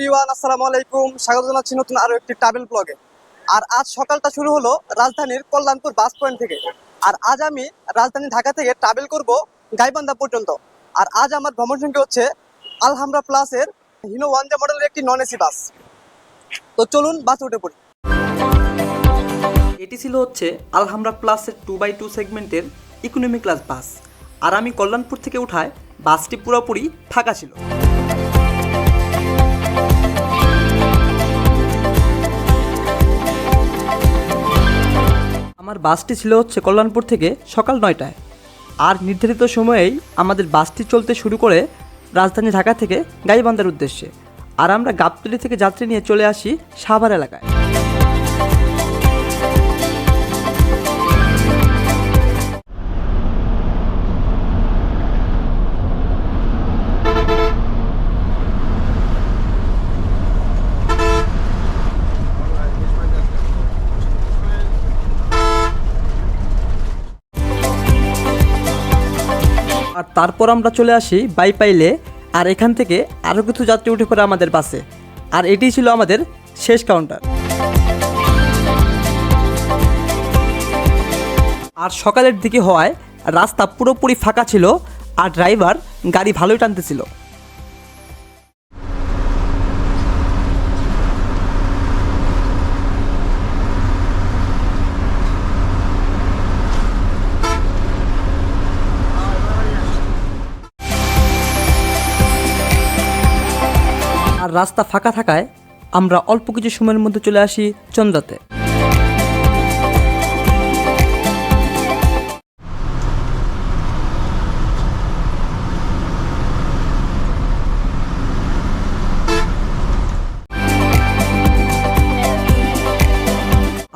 বিওয়ান আসসালামু আলাইকুম। স্বাগত জানাচ্ছি নতুন আরও একটি ট্রাভেল ব্লগে আর আজ সকালটা শুরু হলো রাজধানীর কল্যাণপুর বাস পয়েন্ট থেকে। আর আজ আমি রাজধানী ঢাকা থেকে ট্রাভেল করব গাইবান্ধা পর্যন্ত। আর আজ আমার ভ্রমণ সঙ্গী হচ্ছে আলহামরা প্লাসের হিনো ওয়ান জে মডেলের একটি নন এসি বাস তো চলুন বাসে উঠে পড়ি। এটি ছিল হচ্ছে আলহামরা প্লাসের টু বাই টু সেগমেন্টের ইকোনমি ক্লাস বাস আর আমি কল্যাণপুর থেকে উঠায় বাসটি পুরোপুরি ফাঁকা ছিল। আমার বাসটি ছিল হচ্ছে কল্যাণপুর থেকে সকাল নয়টায়। আর নির্ধারিত সময়েই আমাদের বাসটি চলতে শুরু করে রাজধানী ঢাকা থেকে গাইবান্ধার উদ্দেশ্যে। আর আমরা গাবতলি থেকে যাত্রী নিয়ে চলে আসি সাভার এলাকায়। আর তারপর আমরা চলে আসি বাইপাইলে, আর এখান থেকে আরও কিছু যাত্রী উঠে পড়ে আমাদের বাসে। আর এটি ছিল আমাদের শেষ কাউন্টার আর সকালের দিকে হওয়ায় রাস্তা পুরোপুরি ফাঁকা ছিল, আর ড্রাইভার গাড়ি ভালোই টানতেছিল। আর রাস্তা ফাঁকা থাকায় আমরা অল্প কিছু সময়ের মধ্যে চলে আসি চন্দ্রাতে।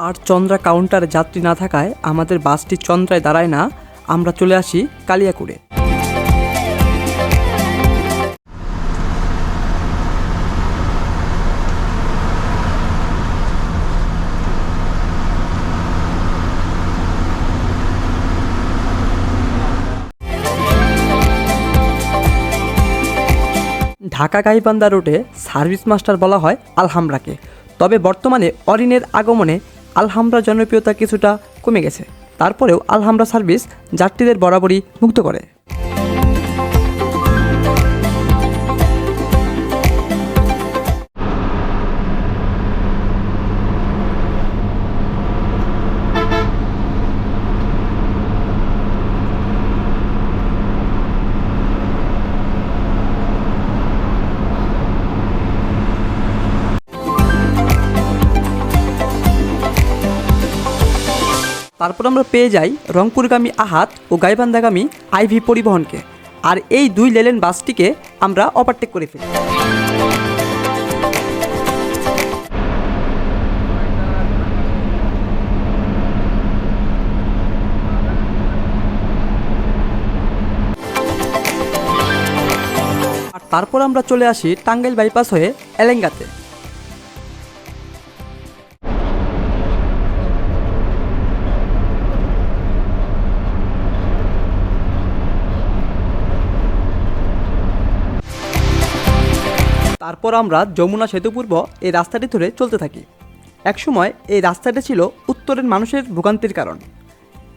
আর চন্দ্রা কাউন্টারে যাত্রী না থাকায় আমাদের বাসটি চন্দ্রায় দাঁড়ায় না, আমরা চলে আসি কালিয়াকুড়ে। ঢাকা গাইবান্ধা রোডে সার্ভিস মাস্টার বলা হয় আলহামরাকে। তবে বর্তমানে অরিনের আগমনে আলহামরা জনপ্রিয়তা কিছুটা কমে গেছে। তারপরেও আলহামরা সার্ভিস যাত্রীদের বরাবরই মুক্ত করে। তারপর আমরা পেয়ে যাই রংপুরগামী আহাত ও গাইবান্ধাগামী আইভি পরিবহনকে। আর এই দুই লেলেন বাসটিকে আমরা ওভারটেক করে ফেলি। তারপর আমরা চলে আসি টাঙ্গাইল বাইপাস হয়ে এলেঙ্গাতে। তারপর আমরা যমুনা সেতুপূর্ব এই রাস্তাটি ধরে চলতে থাকি। একসময় এই রাস্তাটি ছিল উত্তরের মানুষের ভোগান্তির কারণ।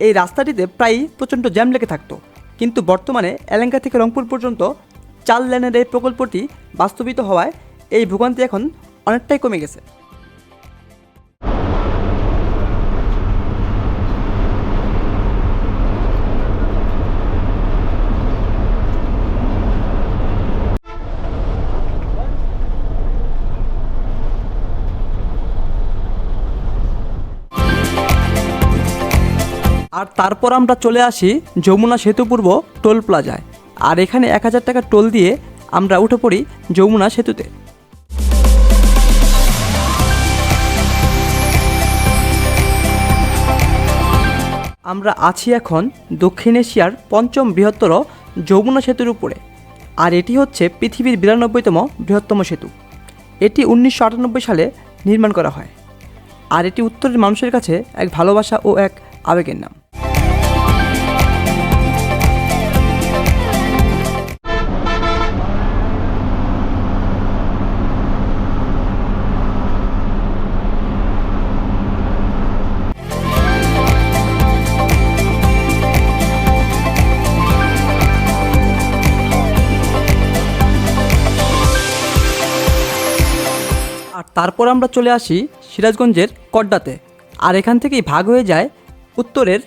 এই রাস্তাটিতে প্রায়ই প্রচণ্ড জ্যাম লেগে থাকতো। কিন্তু বর্তমানে এলাঙ্কা থেকে রংপুর পর্যন্ত চাল লেনের এই প্রকল্পটি বাস্তবিত হওয়ায় এই ভোগান্তি এখন অনেকটাই কমে গেছে। আর তারপর আমরা চলে আসি যমুনা সেতু পূর্ব টোল প্লাজায়। আর এখানে এক হাজার টাকা টোল দিয়ে আমরা উঠে পড়ি যমুনা সেতুতে। আমরা আছি এখন দক্ষিণ এশিয়ার পঞ্চম বৃহত্তর যমুনা সেতুর উপরে। আর এটি হচ্ছে পৃথিবীর বিরানব্বইতম বৃহত্তম সেতু। এটি উনিশশো আটানব্বই সালে নির্মাণ করা হয়। আর এটি উত্তরের মানুষের কাছে এক ভালোবাসা ও এক আবেগের নাম। তারপর আমরা চলে আসি সিরাজগঞ্জের কড্ডাতে। আর এখান থেকেই ভাগ হয়ে যায় উত্তরের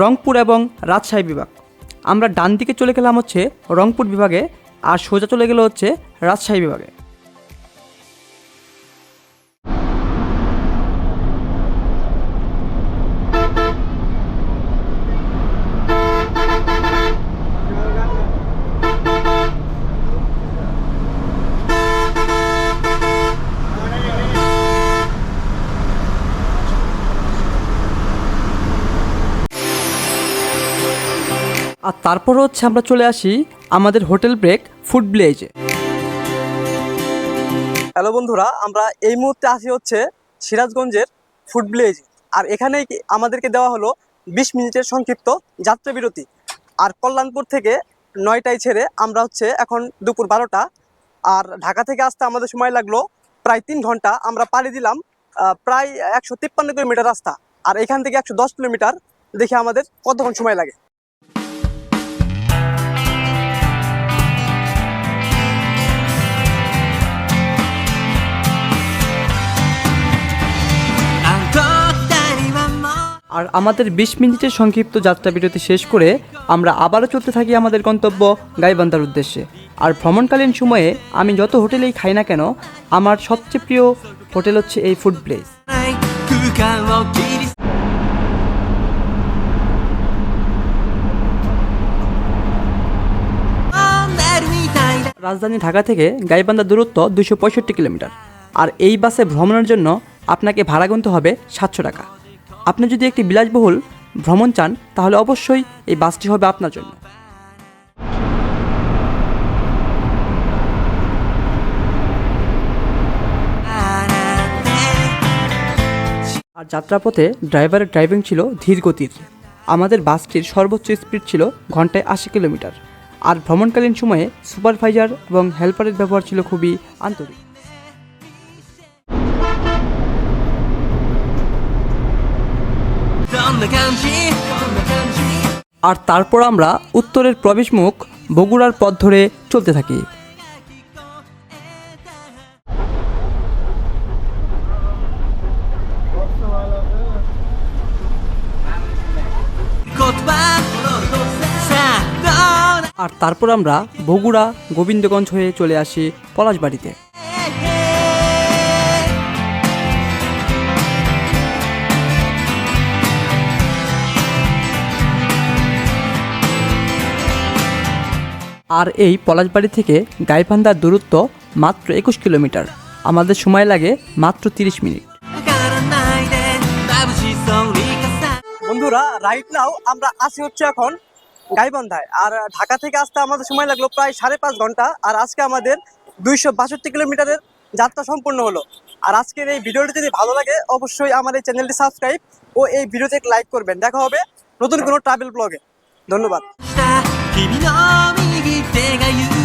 রংপুর এবং রাজশাহী বিভাগ। আমরা ডান দিকে চলে গেলাম হচ্ছে রংপুর বিভাগে আর সোজা চলে গেলে হচ্ছে রাজশাহী বিভাগে। তারপর হচ্ছে আমরা চলে আসি আমাদের হোটেল ব্রেক ফুড ব্লেজে হ্যালো বন্ধুরা, আমরা এই মুহূর্তে আসি হচ্ছে সিরাজগঞ্জের ফুড ভিলেজ। আর এখানেই কি- আমাদেরকে দেওয়া হলো বিশ মিনিটের সংক্ষিপ্ত যাত্রা বিরতি। আর কল্যাণপুর থেকে নয়টায় ছেড়ে আমরা হচ্ছে এখন দুপুর বারোটা। আর ঢাকা থেকে আসতে আমাদের সময় লাগল প্রায় তিন ঘণ্টা। আমরা পাড়ি দিলাম প্রায় একশো তিপ্পান্ন কিলোমিটার রাস্তা। আর এখান থেকে একশো দশ কিলোমিটার দেখে আমাদের কতক্ষণ সময় লাগে। আর আমাদের বিশ মিনিটের সংক্ষিপ্ত যাত্রা বিরতি শেষ করে আমরা আবারও চলতে থাকি আমাদের গন্তব্য গাইবান্ধার উদ্দেশ্যে। আর ভ্রমণকালীন সময়ে আমি যত হোটেলেই খাই না কেন, আমার সবচেয়ে প্রিয় হোটেল হচ্ছে এই ফুড প্লেস। রাজধানী ঢাকা থেকে গাইবান্ধার দূরত্ব দুশো পঁয়ষট্টি কিলোমিটার। আর এই বাসে ভ্রমণের জন্য আপনাকে ভাড়া গুনতে হবে সাতশো টাকা। আপনি যদি একটি বিলাসবহুল ভ্রমণ চান, তাহলে অবশ্যই এই বাসটি হবে আপনার জন্য। আর যাত্রাপথে ড্রাইভারের ড্রাইভিং ছিল ধীর গতির। আমাদের বাসটির সর্বোচ্চ স্পিড ছিল ঘন্টায় আশি কিলোমিটার। আর ভ্রমণকালীন সময়ে সুপারভাইজার এবং হেল্পারের ব্যবহার ছিল খুবই আন্তরিক। আর তারপর আমরা উত্তরের প্রবেশমুখ বগুড়ার পথ ধরে চলতে থাকি। আর তারপর আমরা বগুড়া গোবিন্দগঞ্জ হয়ে চলে আসি পলাশবাড়িতে। আর এই পলাশবাড়ি থেকে গাইবান্ধার দূরত্ব মাত্র একুশ কিলোমিটার। আমাদের সময় লাগে মাত্র তিরিশ মিনিট। বন্ধুরা রাইট নাও আমরা আসি হচ্ছে এখন গাইবান্ধায়। আর ঢাকা থেকে আসতে আমাদের সময় লাগল প্রায় সাড়ে পাঁচ ঘণ্টা। আর আজকে আমাদের দুইশো বাষট্টি কিলোমিটারের যাত্রা সম্পূর্ণ হলো। আর আজকের এই ভিডিওটি যদি ভালো লাগে, অবশ্যই আমার এই চ্যানেলটি সাবস্ক্রাইব ও এই ভিডিওতে লাইক করবেন। দেখা হবে নতুন কোনো ট্রাভেল ব্লগে ধন্যবাদ। が言